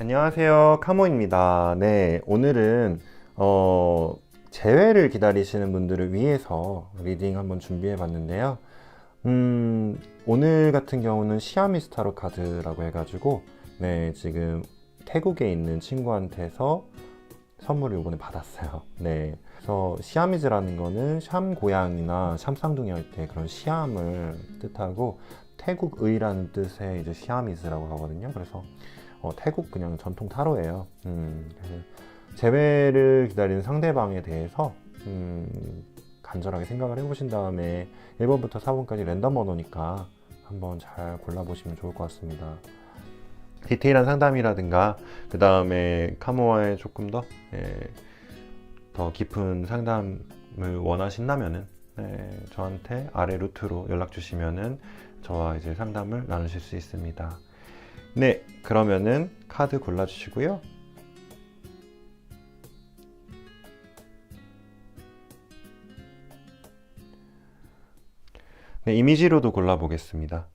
안녕하세요. 카모입니다. 네, 오늘은 어, 재회를 기다리시는 분들을 위해서 리딩 한번 준비해 봤는데요. 음, 오늘 같은 경우는 시아미스타로 카드라고 해가지고, 네, 지금 태국에 있는 친구한테서 선물을 이번에 받았어요. 네. 그래서 시아미즈라는 거는 샴 고양이나 샴 쌍둥이 할 때 그런 시암을 뜻하고 태국의라는 뜻의 이제 시아미즈라고 하거든요. 그래서 어, 태국 그냥 전통 타로예요. 음, 재회를 기다리는 상대방에 대해서 음, 간절하게 생각을 해보신 다음에 1번부터 4번까지 랜덤 언어니까 한번 잘 골라보시면 좋을 것 같습니다. 디테일한 상담이라든가 그 다음에 카모와의 조금 더, 예, 더 깊은 상담을 원하신다면은 네, 저한테 아래 루트로 연락 주시면은 저와 이제 상담을 나누실 수 있습니다. 네, 그러면은 카드 골라주시고요. 네, 이미지로도 골라보겠습니다.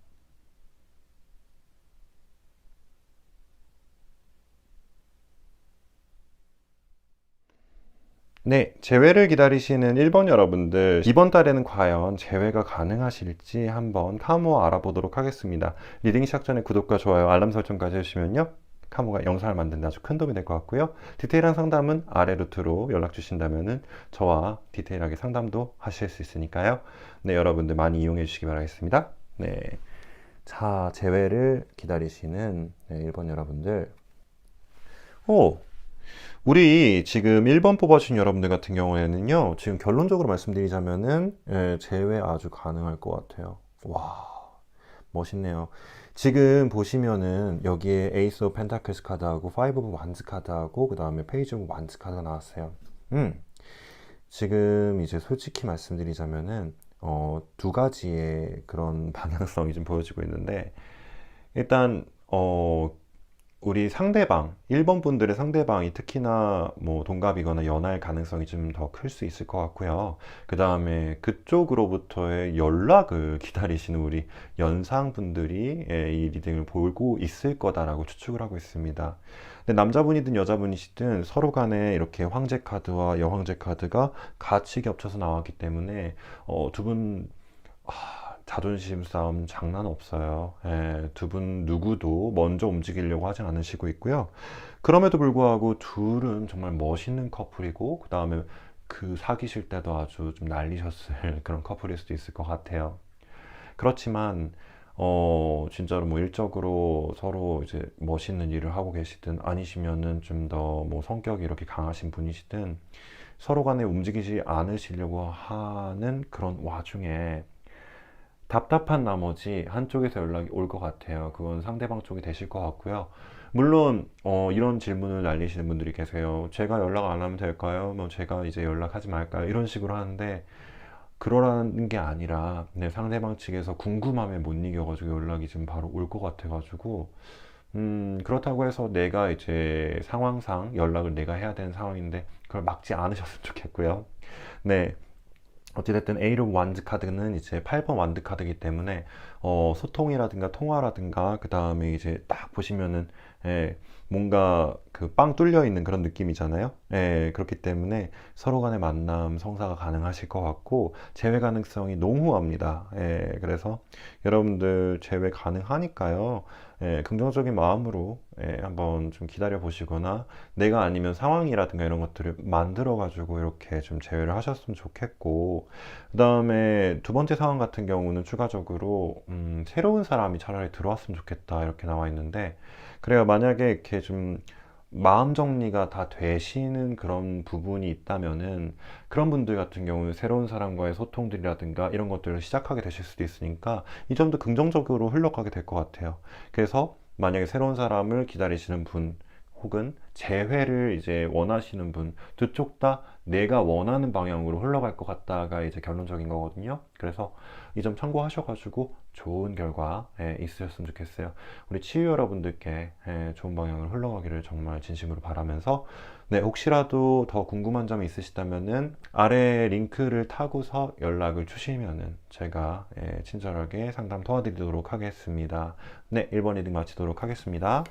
네, 재회를 기다리시는 1번 여러분들, 이번 달에는 과연 재회가 가능하실지 한번 카모 알아보도록 하겠습니다. 리딩 시작 전에 구독과 좋아요, 알람 설정까지 해주시면요. 카모가 영상을 만드는 아주 큰 도움이 될 것 같고요. 디테일한 상담은 아래 루트로 연락 주신다면은 저와 디테일하게 상담도 하실 수 있으니까요. 네, 여러분들 많이 이용해 주시기 바라겠습니다. 네. 자, 재회를 기다리시는 네, 1번 여러분들. 오! 우리 지금 1번 뽑아주신 여러분들 같은 경우에는요, 지금 결론적으로 말씀드리자면은, 예, 제외 아주 가능할 것 같아요. 와, 멋있네요. 지금 보시면은 여기에 에이스 오브 펜타클스 카드하고 파이브 오브 완즈 카드하고 그 다음에 페이지 오브 완즈 카드가 나왔어요. 음, 지금 이제 솔직히 말씀드리자면은, 어, 두 가지의 그런 방향성이 좀 보여지고 있는데, 일단, 어, 우리 상대방, 1번 분들의 상대방이 특히나 뭐 동갑이거나 연하일 가능성이 좀 더 클 수 있을 것 같고요. 그 다음에 그쪽으로부터의 연락을 기다리시는 우리 연상 분들이 예, 이 리딩을 보고 있을 거다라고 추측을 하고 있습니다. 근데 남자분이든 여자분이시든 서로 간에 이렇게 황제 카드와 여황제 카드가 같이 겹쳐서 나왔기 때문에 어, 두분 자존심 싸움 장난 없어요. 예, 두분 누구도 먼저 움직이려고 하진 않으시고 있고요. 그럼에도 불구하고 둘은 정말 멋있는 커플이고, 그 다음에 그 사귀실 때도 아주 좀 난리셨을 그런 커플일 수도 있을 것 같아요. 그렇지만, 어, 진짜로 뭐 일적으로 서로 이제 멋있는 일을 하고 계시든 아니시면은 좀 더 뭐 성격이 이렇게 강하신 분이시든 서로 간에 움직이지 않으시려고 하는 그런 와중에 답답한 나머지 한쪽에서 연락이 올 것 같아요. 그건 상대방 쪽이 되실 것 같고요. 물론 어, 이런 질문을 날리시는 분들이 계세요. 제가 연락 안 하면 될까요? 뭐 제가 이제 연락하지 말까요? 이런 식으로 하는데 그러라는 게 아니라 네, 상대방 측에서 궁금함에 못 이겨가지고 연락이 지금 바로 올 것 같아가지고 음, 그렇다고 해서 내가 이제 상황상 연락을 내가 해야 되는 상황인데 그걸 막지 않으셨으면 좋겠고요. 네. 어찌됐든 A로 완드 카드는 이제 8번 완드 카드이기 때문에 어, 소통이라든가 통화라든가 그 다음에 이제 딱 보시면은 예, 뭔가 그 빵 뚫려 있는 그런 느낌이잖아요. 예, 그렇기 때문에 서로 간의 만남 성사가 가능하실 것 같고 재회 가능성이 농후합니다. 예, 그래서 여러분들 재회 가능하니까요. 예, 긍정적인 마음으로 예, 한번 좀 기다려 보시거나 내가 아니면 상황이라든가 이런 것들을 만들어 가지고 이렇게 좀 제외를 하셨으면 좋겠고 그 다음에 두 번째 상황 같은 경우는 추가적으로 음, 새로운 사람이 차라리 들어왔으면 좋겠다 이렇게 나와 있는데 그래요. 만약에 이렇게 좀 마음 정리가 다 되시는 그런 부분이 있다면은 그런 분들 같은 경우는 새로운 사람과의 소통들이라든가 이런 것들을 시작하게 되실 수도 있으니까 이 점도 긍정적으로 흘러가게 될 것 같아요. 그래서 만약에 새로운 사람을 기다리시는 분 혹은 재회를 이제 원하시는 분 두 쪽 다 내가 원하는 방향으로 흘러갈 것 같다가 이제 결론적인 거거든요. 그래서 이 점 참고하셔가지고 좋은 결과 예, 있으셨으면 좋겠어요. 우리 치유 여러분들께 예, 좋은 방향으로 흘러가기를 정말 진심으로 바라면서 네, 혹시라도 더 궁금한 점이 있으시다면은 아래 링크를 타고서 연락을 주시면은 제가 예, 친절하게 상담 도와드리도록 하겠습니다. 네, 1번 리딩 마치도록 하겠습니다.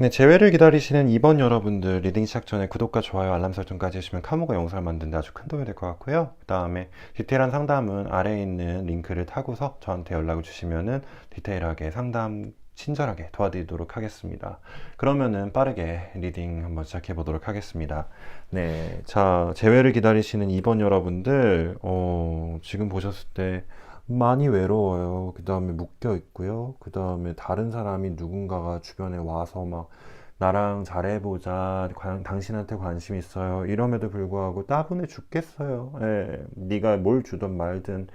네, 재회를 기다리시는 2번 여러분들 리딩 시작 전에 구독과 좋아요, 알람 설정까지 해주시면 카모가 영상을 만드는데 아주 큰 도움이 될 것 같고요. 그 다음에 디테일한 상담은 아래에 있는 링크를 타고서 저한테 연락을 주시면은 디테일하게 상담 친절하게 도와드리도록 하겠습니다. 그러면은 빠르게 리딩 한번 시작해 보도록 하겠습니다. 네, 자, 재회를 기다리시는 2번 여러분들, 어, 지금 보셨을 때 많이 외로워요. 그 다음에 묶여 있고요. 그 다음에 다른 사람이 누군가가 주변에 와서 막 나랑 잘해보자, 관- 당신한테 관심 있어요. 이럼에도 불구하고 따분해 죽겠어요. 예, 네가 뭘 주든 말든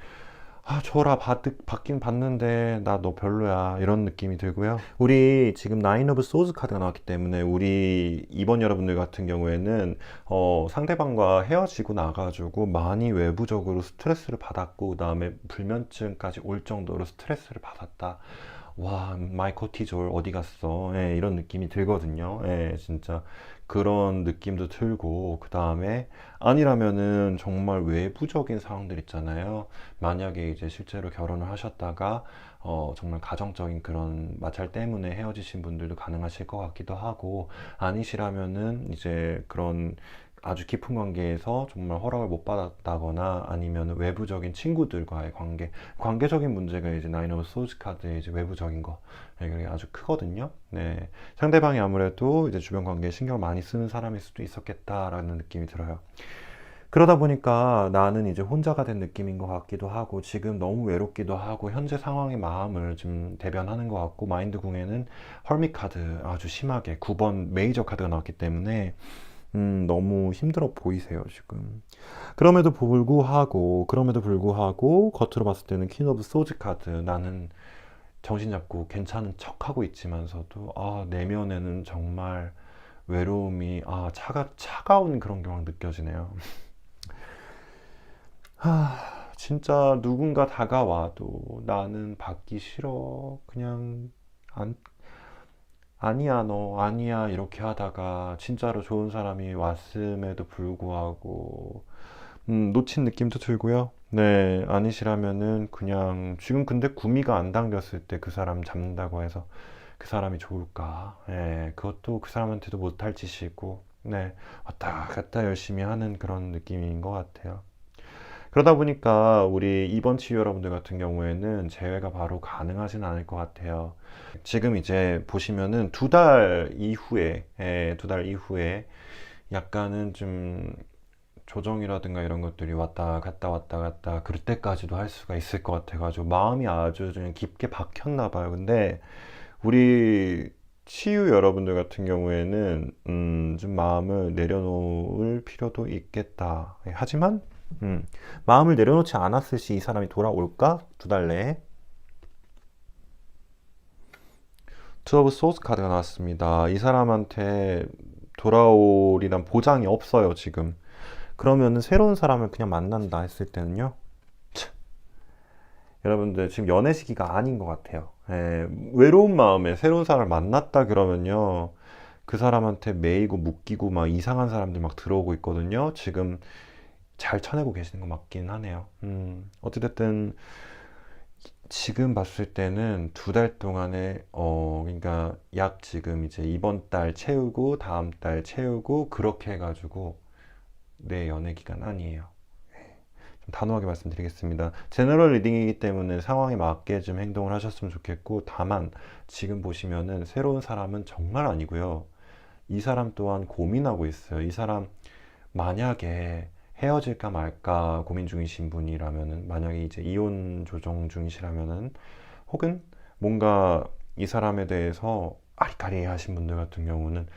아, 줘라, 받, 받긴 받는데, 나 너 별로야. 이런 느낌이 들고요. 우리 지금 나인 오브 소즈 카드가 나왔기 때문에, 우리 이번 여러분들 같은 경우에는, 어, 상대방과 헤어지고 나가지고 많이 외부적으로 스트레스를 받았고, 그 다음에 불면증까지 올 정도로 스트레스를 받았다. 와, 마이 코티졸 어디 갔어? 예, 이런 느낌이 들거든요. 예, 진짜 그런 느낌도 들고, 그 다음에 아니라면은 정말 외부적인 상황들 있잖아요. 만약에 이제 실제로 결혼을 하셨다가, 어, 정말 가정적인 그런 마찰 때문에 헤어지신 분들도 가능하실 것 같기도 하고, 아니시라면은 이제 그런 아주 깊은 관계에서 정말 허락을 못 받았다거나 아니면 외부적인 친구들과의 관계, 관계적인 문제가 이제 나인 오브 소즈 카드의 이제 외부적인 거, 네, 그게 아주 크거든요. 네. 상대방이 아무래도 이제 주변 관계에 신경을 많이 쓰는 사람일 수도 있었겠다라는 느낌이 들어요. 그러다 보니까 나는 이제 혼자가 된 느낌인 것 같기도 하고, 지금 너무 외롭기도 하고, 현재 상황의 마음을 좀 대변하는 것 같고, 마인드 궁에는 헐밋 카드 아주 심하게 9번 메이저 카드가 나왔기 때문에, 음, 너무 힘들어 보이세요, 지금. 그럼에도 불구하고, 그럼에도 불구하고, 겉으로 봤을 때는 퀸 오브 소즈 카드, 나는 정신 잡고 괜찮은 척 하고 있지만서도, 아, 내면에는 정말 외로움이, 아, 차가, 차가운 그런 경향 느껴지네요. 하, 진짜 누군가 다가와도 나는 받기 싫어. 그냥 안, 아니야, 너, 아니야, 이렇게 하다가 진짜로 좋은 사람이 왔음에도 불구하고, 음, 놓친 느낌도 들고요. 네, 아니시라면은 그냥 지금 근데 구미가 안 당겼을 때 그 사람 잡는다고 해서 그 사람이 좋을까? 예, 그것도 그 사람한테도 못할 짓이고, 네, 왔다 갔다 열심히 하는 그런 느낌인 것 같아요. 그러다 보니까 우리 이번 치유 여러분들 같은 경우에는 재회가 바로 가능하진 않을 것 같아요. 지금 이제 보시면은 두 달 이후에, 예, 두달 이후에 약간은 좀 조정이라든가 이런 것들이 왔다 갔다 왔다 갔다 그럴 때까지도 할 수가 있을 것 같아가지고 마음이 아주 그냥 깊게 박혔나 봐요. 근데 우리 치유 여러분들 같은 경우에는 음, 좀 마음을 내려놓을 필요도 있겠다. 예, 하지만 음, 마음을 내려놓지 않았을 시 이 사람이 돌아올까? 두 달 내에. 투 오브 소스 카드가 나왔습니다. 이 사람한테 돌아오리란 보장이 없어요, 지금. 그러면은 새로운 사람을 그냥 만난다 했을 때는요. 참, 여러분들 지금 연애 시기가 아닌 것 같아요. 예, 외로운 마음에 새로운 사람을 만났다 그러면요. 그 사람한테 매이고 묶이고 막 이상한 사람들 막 들어오고 있거든요. 지금 잘 쳐내고 계시는 거 맞긴 하네요. 음, 어찌됐든 지금 봤을 때는 두 달 동안에 어 그러니까 약 지금 이제 이번 달 채우고 다음 달 채우고 그렇게 해가지고 내 연애 기간 아니에요. 좀 단호하게 말씀드리겠습니다. 제너럴 리딩이기 때문에 상황에 맞게 좀 행동을 하셨으면 좋겠고 다만 지금 보시면은 새로운 사람은 정말 아니고요. 이 사람 또한 고민하고 있어요. 이 사람 만약에 헤어질까 말까 고민 중이신 분이라면은 만약에 이제 이혼 조정 중이시라면은 혹은 뭔가 이 사람에 대해서 아리까리 하신 분들 같은 경우는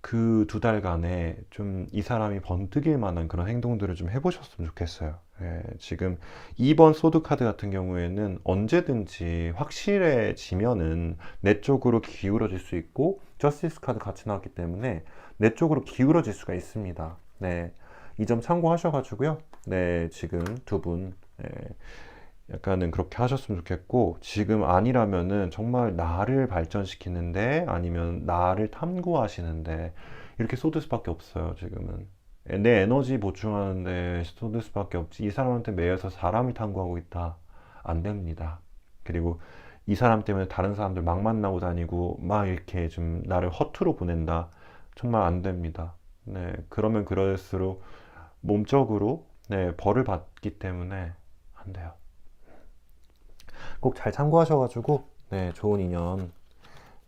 그 두 달간에 좀 이 사람이 번뜩일 만한 그런 행동들을 좀 해보셨으면 좋겠어요. 예, 지금 2번 소드 카드 같은 경우에는 언제든지 확실해지면은 내 쪽으로 기울어질 수 있고 저스티스 카드 같이 나왔기 때문에 내 쪽으로 기울어질 수가 있습니다. 네. 이 점 참고하셔가지고요. 네, 지금 두 분, 예, 약간은 그렇게 하셨으면 좋겠고, 지금 아니라면은 정말 나를 발전시키는데, 아니면 나를 탐구하시는데, 이렇게 쏟을 수밖에 없어요, 지금은. 내 에너지 보충하는데 쏟을 수밖에 없지. 이 사람한테 매여서 사람을 탐구하고 있다. 안 됩니다. 그리고 이 사람 때문에 다른 사람들 막 만나고 다니고 막 이렇게 좀 나를 허투루 보낸다. 정말 안 됩니다. 네, 그러면 그럴수록 몸적으로 네, 벌을 받기 때문에 안 돼요. 꼭 잘 참고하셔가지고 네, 좋은 인연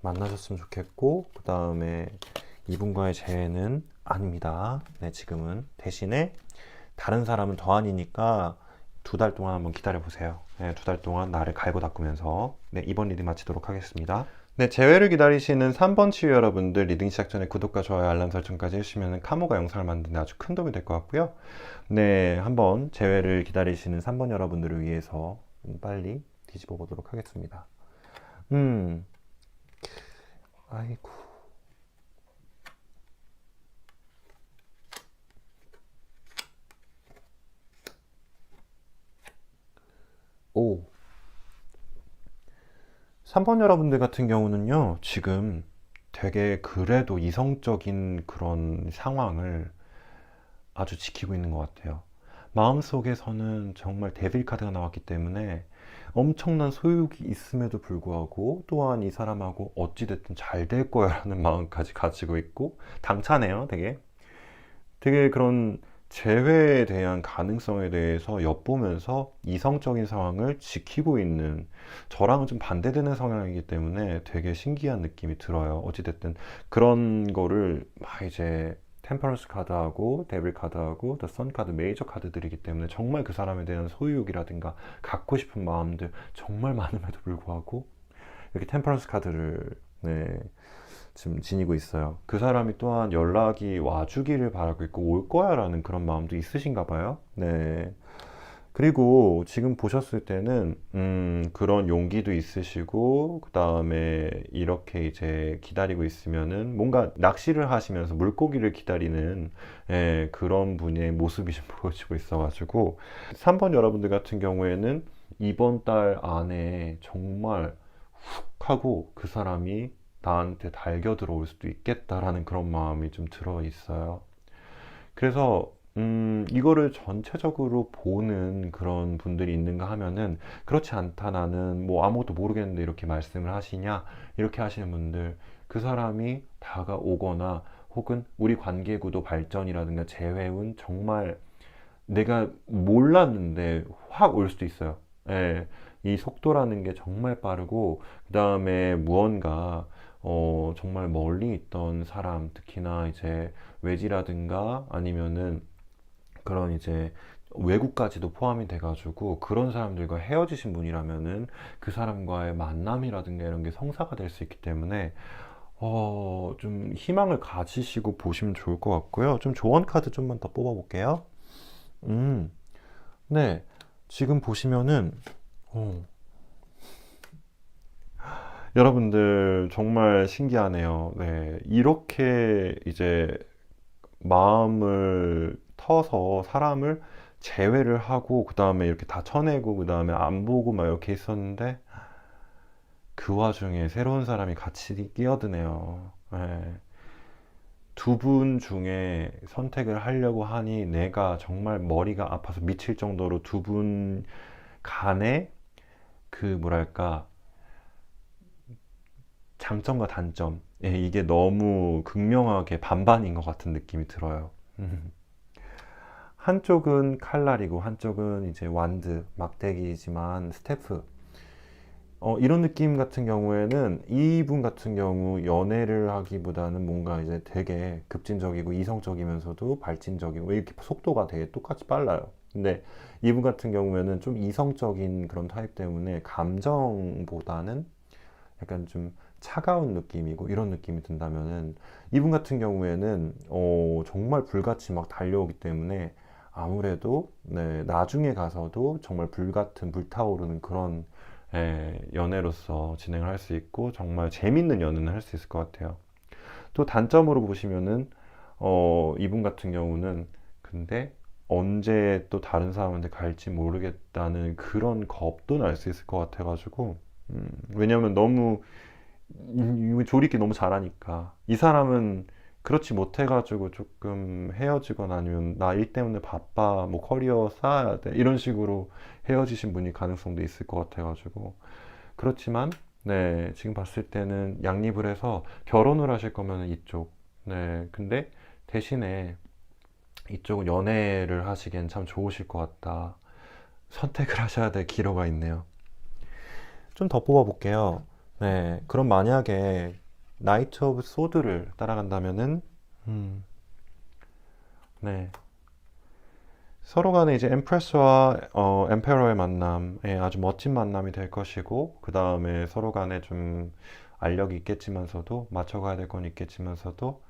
만나셨으면 좋겠고 그 다음에 이분과의 재회는 아닙니다. 네, 지금은 대신에 다른 사람은 더 아니니까 두 달 동안 한번 기다려 보세요. 네, 두 달 동안 나를 갈고 닦으면서 네, 이번 리딩 마치도록 하겠습니다. 네, 재회를 기다리시는 3번 치유 여러분들 리딩 시작 전에 구독과 좋아요, 알람 설정까지 해주시면 카모가 영상을 만드는 데 아주 큰 도움이 될 것 같고요. 네, 한번 재회를 기다리시는 3번 여러분들을 위해서 빨리 뒤집어 보도록 하겠습니다. 음, 아이고. 오. 3번 여러분들 같은 경우는요, 지금 되게 그래도 이성적인 그런 상황을 아주 지키고 있는 것 같아요. 마음속에서는 정말 데빌 카드가 나왔기 때문에 엄청난 소유욕이 있음에도 불구하고 또한 이 사람하고 어찌됐든 잘 될 거야 라는 마음까지 가지고 있고 당차네요, 되게. 되게 그런 재회에 대한 가능성에 대해서 엿보면서 이성적인 상황을 지키고 있는 저랑은 좀 반대되는 성향이기 때문에 되게 신기한 느낌이 들어요. 어찌됐든 그런 거를 막 이제 템퍼런스 카드하고 데빌 카드하고 더 선 카드 메이저 카드들이기 때문에 정말 그 사람에 대한 소유욕이라든가 갖고 싶은 마음들 정말 많음에도 불구하고 이렇게 템퍼런스 카드를 네, 지금 지니고 있어요. 그 사람이 또한 연락이 와주기를 바라고 있고 올 거야라는 그런 마음도 있으신가 봐요. 네. 그리고 지금 보셨을 때는 음, 그런 용기도 있으시고 그 다음에 이렇게 이제 기다리고 있으면은 뭔가 낚시를 하시면서 물고기를 기다리는 예, 그런 분의 모습이 좀 보여지고 있어가지고 3번 여러분들 같은 경우에는 이번 달 안에 정말 훅 하고 그 사람이 나한테 달겨 들어올 수도 있겠다라는 그런 마음이 좀 들어 있어요. 그래서 음, 이거를 전체적으로 보는 그런 분들이 있는가 하면은 그렇지 않다 나는 뭐 아무것도 모르겠는데 이렇게 말씀을 하시냐 이렇게 하시는 분들 그 사람이 다가오거나 혹은 우리 관계 구도 발전이라든가 재회운 정말 내가 몰랐는데 확 올 수도 있어요. 예, 이 속도라는 게 정말 빠르고 그 다음에 무언가 어, 정말 멀리 있던 사람 특히나 이제 외지라든가 아니면은 그런 이제 외국까지도 포함이 돼가지고 그런 사람들과 헤어지신 분이라면은 그 사람과의 만남이라든가 이런 게 성사가 될 수 있기 때문에 어, 좀 희망을 가지시고 보시면 좋을 것 같고요. 좀 조언 카드 좀만 더 뽑아볼게요. 음, 네. 지금 보시면은, 어, 여러분들 정말 신기하네요. 네. 이렇게 이제 마음을 터서 사람을 제외를 하고 그 다음에 이렇게 다 쳐내고 그 다음에 안 보고 막 이렇게 있었는데 그 와중에 새로운 사람이 같이 끼어드네요. 네. 두분 중에 선택을 하려고 하니 내가 정말 머리가 아파서 미칠 정도로 두 분 간에 그 뭐랄까 장점과 단점 예, 이게 너무 극명하게 반반인 것 같은 느낌이 들어요. 한쪽은 칼날이고 한쪽은 이제 완드 막대기지만 스태프 어, 이런 느낌 같은 경우에는 이분 같은 경우 연애를 하기보다는 뭔가 이제 되게 급진적이고 이성적이면서도 발진적이고 이렇게 속도가 되게 똑같이 빨라요. 근데 이분 같은 경우에는 좀 이성적인 그런 타입 때문에 감정보다는 약간 좀 차가운 느낌이고 이런 느낌이 든다면은 이분 같은 경우에는 어, 정말 불같이 막 달려오기 때문에 아무래도 네, 나중에 가서도 정말 불같은 불타오르는 그런 예, 연애로서 진행을 할 수 있고 정말 재밌는 연애는 할 수 있을 것 같아요. 또 단점으로 보시면은 어, 이분 같은 경우는 근데 언제 또 다른 사람한테 갈지 모르겠다는 그런 겁도 날 수 있을 것 같아가지고 음, 왜냐면 너무 조리 있게 너무 잘하니까 이 사람은 그렇지 못해가지고 조금 헤어지거나 아니면 나 일 때문에 바빠 뭐 커리어 쌓아야 돼 이런 식으로 헤어지신 분이 가능성도 있을 것 같아가지고 그렇지만 네, 지금 봤을 때는 양립을 해서 결혼을 하실 거면 이쪽. 네, 근데 대신에 이쪽은 연애를 하시기엔 참 좋으실 것 같다. 선택을 하셔야 될 기로가 있네요. 좀 더 뽑아볼게요. 네, 그럼 만약에 나이트 오브 소드를 따라간다면은, 음, 네. 서로 간에 이제 엠프레스와 어, 엠페러의 만남, 예, 아주 멋진 만남이 될 것이고, 그 다음에 서로 간에 좀 알력이 있겠지만서도, 맞춰가야 될 건 있겠지만서도,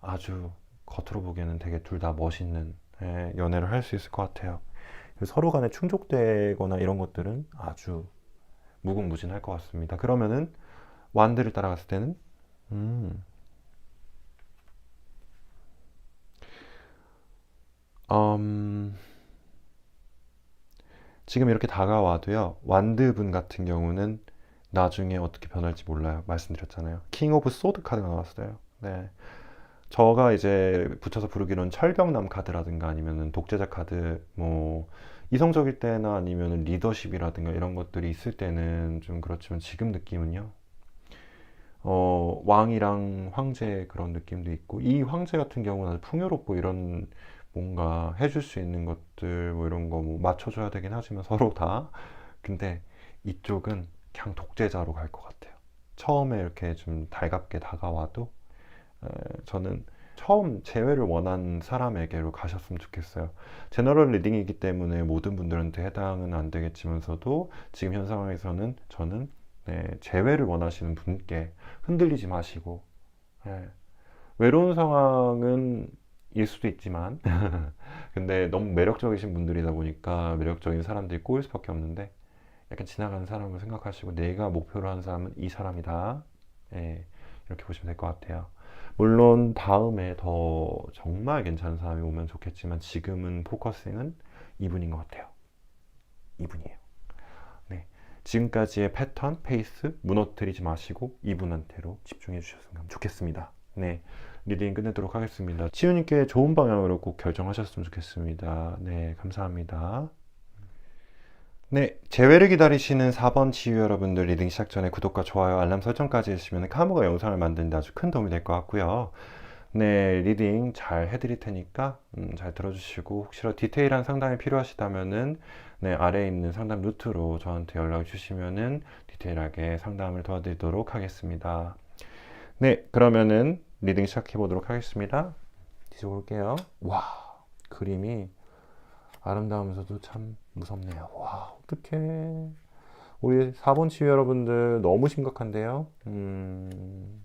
아주 겉으로 보기에는 되게 둘 다 멋있는 예, 연애를 할 수 있을 것 같아요. 서로 간에 충족되거나 이런 것들은 아주 무궁무진할 것 같습니다. 그러면은 완드를 따라갔을 때는 음, 음, 지금 이렇게 다가와도요. 완드분 같은 경우는 나중에 어떻게 변할지 몰라요. 말씀드렸잖아요. 킹 오브 소드 카드가 나왔어요. 네. 저가 이제 붙여서 부르기로는 철벽남 카드라든가 아니면은 독재자 카드 뭐 이성적일 때나 아니면은 리더십이라든가 이런 것들이 있을 때는 좀 그렇지만 지금 느낌은요. 어, 왕이랑 황제 그런 느낌도 있고 이 황제 같은 경우는 아주 풍요롭고 이런 뭔가 해줄 수 있는 것들 뭐 이런 거 뭐 맞춰줘야 되긴 하지만 서로 다 근데 이쪽은 그냥 독재자로 갈 것 같아요. 처음에 이렇게 좀 달갑게 다가와도 에, 저는 처음 재회를 원한 사람에게로 가셨으면 좋겠어요. 제너럴 리딩이기 때문에 모든 분들한테 해당은 안 되겠지만서도 지금 현 상황에서는 저는 네, 재회를 원하시는 분께 흔들리지 마시고 예, 외로운 상황은 일 수도 있지만 근데 너무 매력적이신 분들이다 보니까 매력적인 사람들이 꼬일 수밖에 없는데 약간 지나가는 사람을 생각하시고 내가 목표로 하는 사람은 이 사람이다 예, 이렇게 보시면 될 것 같아요. 물론 다음에 더 정말 괜찮은 사람이 오면 좋겠지만 지금은 포커싱은 이분인 것 같아요. 이분이에요. 네. 지금까지의 패턴, 페이스 무너뜨리지 마시고 이분한테로 집중해 주셨으면 좋겠습니다. 네. 리딩 끝내도록 하겠습니다. 치유님께 좋은 방향으로 꼭 결정하셨으면 좋겠습니다. 네. 감사합니다. 네, 재회를 기다리시는 4번 치유 여러분들 리딩 시작 전에 구독과 좋아요, 알람 설정까지 해주시면 카모가 영상을 만드는데 아주 큰 도움이 될 것 같고요. 네, 리딩 잘 해드릴 테니까 음, 잘 들어주시고 혹시라도 디테일한 상담이 필요하시다면은 네, 아래에 있는 상담 루트로 저한테 연락 주시면은 디테일하게 상담을 도와드리도록 하겠습니다. 네, 그러면은 리딩 시작해 보도록 하겠습니다. 뒤져볼게요. 와, 그림이 아름다우면서도 참 무섭네요. 와, 어떡해. 우리 4번 치유 여러분들 너무 심각한데요. 음,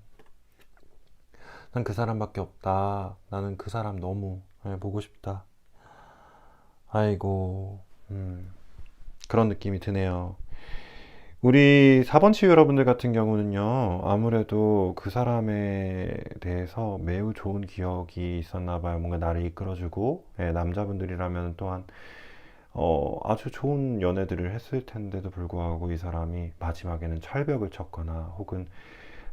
난 그 사람밖에 없다. 나는 그 사람 너무 예, 보고 싶다. 아이고, 음, 그런 느낌이 드네요. 우리 4번 치유 여러분들 같은 경우는요, 아무래도 그 사람에 대해서 매우 좋은 기억이 있었나 봐요. 뭔가 나를 이끌어주고, 예, 남자분들이라면 또한, 어, 아주 좋은 연애들을 했을 텐데도 불구하고 이 사람이 마지막에는 철벽을 쳤거나 혹은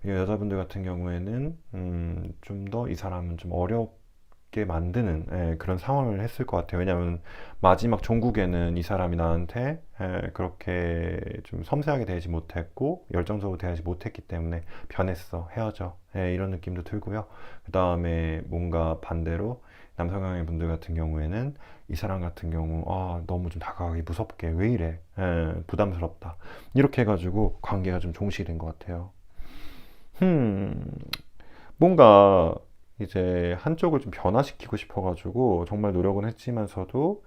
여자분들 같은 경우에는, 음, 좀 더 이 사람은 좀 어렵게 만드는, 예, 그런 상황을 했을 것 같아요. 왜냐하면 마지막 종국에는 이 사람이 나한테 에, 그렇게 좀 섬세하게 대하지 못했고 열정적으로 대하지 못했기 때문에 변했어 헤어져 에, 이런 느낌도 들고요 그 다음에 뭔가 반대로 남성향의 분들 같은 경우에는 이 사람 같은 경우 아 너무 좀 다가가기 무섭게 왜 이래 에, 부담스럽다 이렇게 해가지고 관계가 좀 종식이 된것 같아요 음 뭔가 이제 한쪽을 좀 변화시키고 싶어가지고 정말 노력은 했지만서도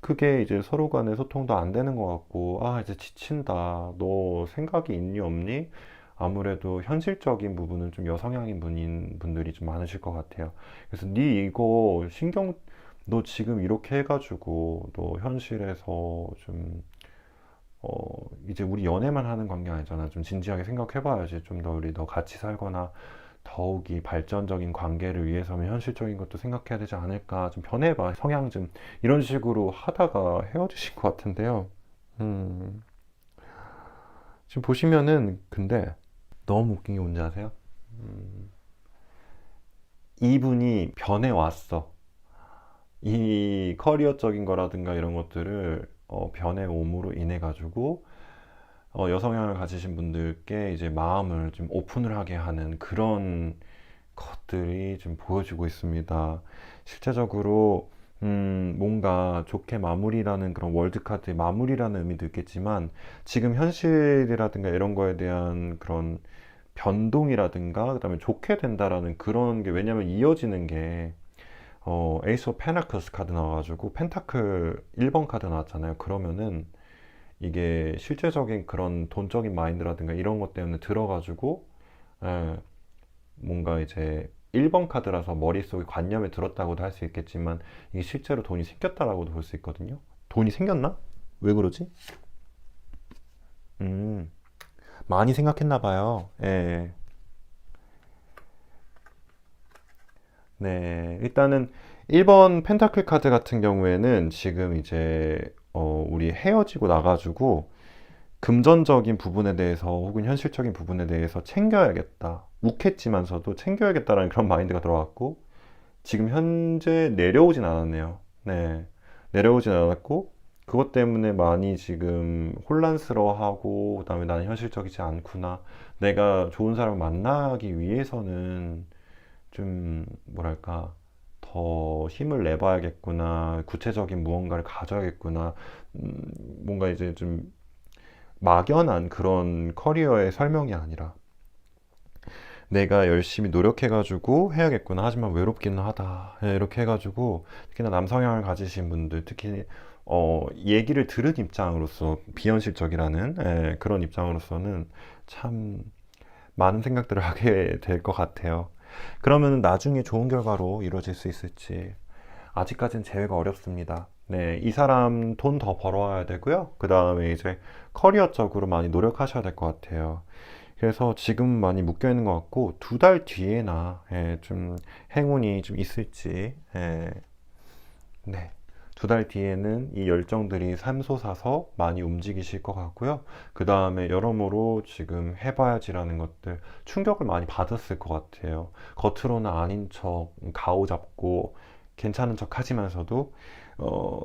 그게 이제 서로 간의 소통도 안 되는 것 같고, 아, 이제 지친다. 너 생각이 있니, 없니? 아무래도 현실적인 부분은 좀 여성향인 분인 분들이 좀 많으실 것 같아요. 그래서 네 이거 신경, 너 지금 이렇게 해가지고 너 현실에서 좀, 어, 이제 우리 연애만 하는 관계 아니잖아. 좀 진지하게 생각해봐야지. 좀 더 우리 너 같이 살거나 더욱이 발전적인 관계를 위해서는 현실적인 것도 생각해야 되지 않을까 좀 변해봐 성향 좀 이런 식으로 하다가 헤어지신 것 같은데요 음, 지금 보시면은 근데 너무 웃긴 게 뭔지 아세요? 음, 이분이 변해왔어 이 커리어적인 거라든가 이런 것들을 어, 변해옴으로 인해 가지고 어, 여성향을 가지신 분들께 이제 마음을 좀 오픈을 하게 하는 그런 것들이 좀 보여지고 있습니다. 실제적으로 음, 뭔가 좋게 마무리라는 그런 월드카드의 마무리라는 의미도 있겠지만 지금 현실이라든가 이런 거에 대한 그런 변동이라든가 그다음에 좋게 된다라는 그런 게 왜냐면 이어지는 게 어, 에이스 오브 페나클스 카드 나와가지고 펜타클 1번 카드 나왔잖아요. 그러면은 이게 실제적인 그런 돈적인 마인드라든가 이런 것 때문에 들어가지고 예, 뭔가 이제 1번 카드라서 머릿속에 관념에 들었다고도 할 수 있겠지만 이게 실제로 돈이 생겼다라고도 볼 수 있거든요. 돈이 생겼나? 왜 그러지? 음, 많이 생각했나 봐요. 예. 네, 일단은 1번 펜타클 카드 같은 경우에는 지금 이제 어, 우리 헤어지고 나가지고 금전적인 부분에 대해서 혹은 현실적인 부분에 대해서 챙겨야겠다. 욱했지만서도 챙겨야겠다라는 그런 마인드가 들어왔고 지금 현재 내려오진 않았네요. 네. 내려오진 않았고 그것 때문에 많이 지금 혼란스러워하고 그다음에 나는 현실적이지 않구나. 내가 좋은 사람을 만나기 위해서는 좀 뭐랄까 더 힘을 내봐야겠구나. 구체적인 무언가를 가져야겠구나. 음, 뭔가 이제 좀 막연한 그런 커리어의 설명이 아니라 내가 열심히 노력해가지고 해야겠구나. 하지만 외롭기는 하다. 예, 이렇게 해가지고 특히나 남성향을 가지신 분들, 특히 어, 얘기를 들은 입장으로서 비현실적이라는 예, 그런 입장으로서는 참 많은 생각들을 하게 될 것 같아요. 그러면 나중에 좋은 결과로 이루어질 수 있을지 아직까지는 제외가 어렵습니다. 네, 이 사람 돈 더 벌어와야 되고요. 그 다음에 이제 커리어적으로 많이 노력하셔야 될 것 같아요. 그래서 지금 많이 묶여 있는 것 같고 두 달 뒤에나 예, 좀 행운이 좀 있을지 예, 네. 두 달 뒤에는 이 열정들이 샘솟아서 많이 움직이실 것 같고요. 그 다음에 여러모로 지금 해봐야지라는 것들 충격을 많이 받았을 것 같아요. 겉으로는 아닌 척 가오잡고 괜찮은 척 하지만서도 어,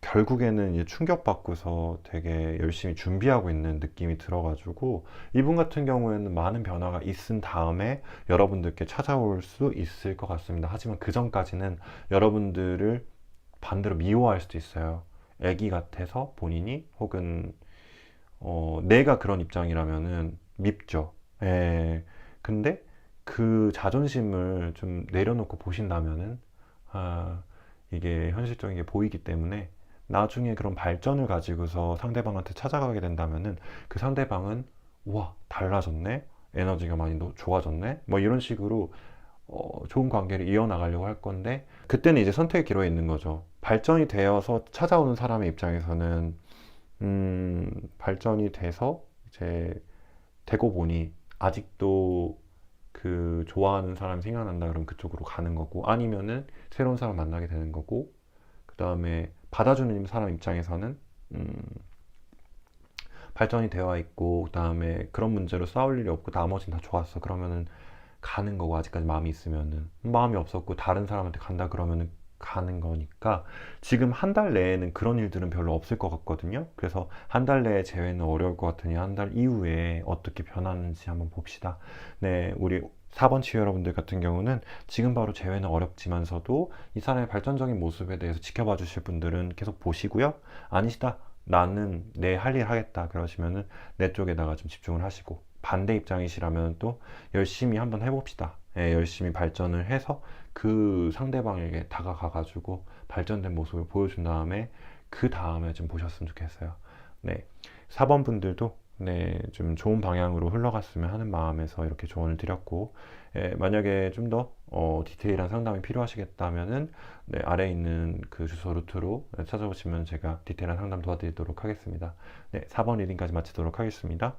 결국에는 이제 충격받고서 되게 열심히 준비하고 있는 느낌이 들어가지고 이분 같은 경우에는 많은 변화가 있은 다음에 여러분들께 찾아올 수 있을 것 같습니다. 하지만 그 전까지는 여러분들을 반대로 미워할 수도 있어요. 애기 같아서 본인이 혹은 어, 내가 그런 입장이라면은 밉죠. 예. 근데 그 자존심을 좀 내려놓고 보신다면은 아, 이게 현실적인 게 보이기 때문에 나중에 그런 발전을 가지고서 상대방한테 찾아가게 된다면은 그 상대방은 우와 달라졌네 에너지가 많이 노- 좋아졌네 뭐 이런 식으로 어, 좋은 관계를 이어나가려고 할 건데 그때는 이제 선택의 기로에 있는 거죠 발전이 되어서 찾아오는 사람의 입장에서는 음, 발전이 돼서 이제 되고 보니 아직도 그 좋아하는 사람이 생각난다 그러면 그쪽으로 가는 거고 아니면은 새로운 사람 만나게 되는 거고 그 다음에 받아주는 사람 입장에서는 음, 발전이 되어 있고 그 다음에 그런 문제로 싸울 일이 없고 나머지는 다 좋았어. 그러면은 가는 거고 아직까지 마음이 있으면은. 마음이 없었고 다른 사람한테 간다 그러면은 가는 거니까 지금 한 달 내에는 그런 일들은 별로 없을 것 같거든요. 그래서 한 달 내에 재회는 어려울 것 같으니 한 달 이후에 어떻게 변하는지 한번 봅시다. 네, 우리 4번 치유 여러분들 같은 경우는 지금 바로 재회는 어렵지만서도 이 사람의 발전적인 모습에 대해서 지켜봐 주실 분들은 계속 보시고요. 아니시다. 나는 내 할 일 하겠다. 그러시면은 내 쪽에다가 좀 집중을 하시고 반대 입장이시라면 또 열심히 한번 해봅시다. 예, 열심히 발전을 해서 그 상대방에게 다가가 가지고 발전된 모습을 보여준 다음에 그 다음에 좀 보셨으면 좋겠어요. 네. 4번 분들도 네, 좀 좋은 방향으로 흘러갔으면 하는 마음에서 이렇게 조언을 드렸고, 예, 만약에 좀더 어, 디테일한 상담이 필요하시겠다면은 네, 아래에 있는 그 주소 루트로 찾아보시면 제가 디테일한 상담 도와드리도록 하겠습니다. 네, 4번 리딩까지 마치도록 하겠습니다.